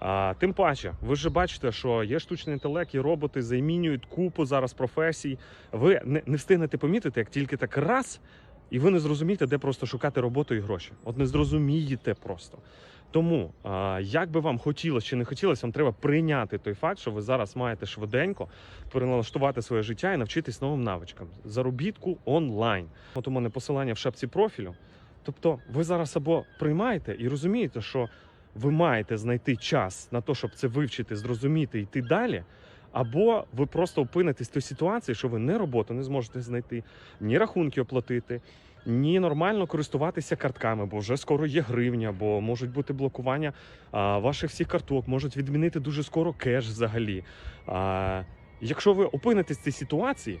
А, тим паче, ви ж бачите, що є штучний інтелект, і роботи замінюють купу зараз професій. Ви не, не встигнете помітити, як тільки так раз, і ви не зрозумієте, де просто шукати роботу і гроші. От не зрозумієте просто. Тому, як би вам хотілося чи не хотілося, вам треба прийняти той факт, що ви зараз маєте швиденько переналаштувати своє життя і навчитись новим навичкам. Заробітку онлайн. От у мене посилання в шапці профілю. Тобто, ви зараз або приймаєте і розумієте, що ви маєте знайти час на те, щоб це вивчити, зрозуміти йти далі. Або ви просто опинитесь в той ситуації, що ви ні роботу не зможете знайти, ні рахунки оплатити, ні нормально користуватися картками, бо вже скоро є гривня, бо можуть бути блокування а, ваших всіх карток, можуть відмінити дуже скоро кеш взагалі. А, якщо ви опинитесь в цій ситуації,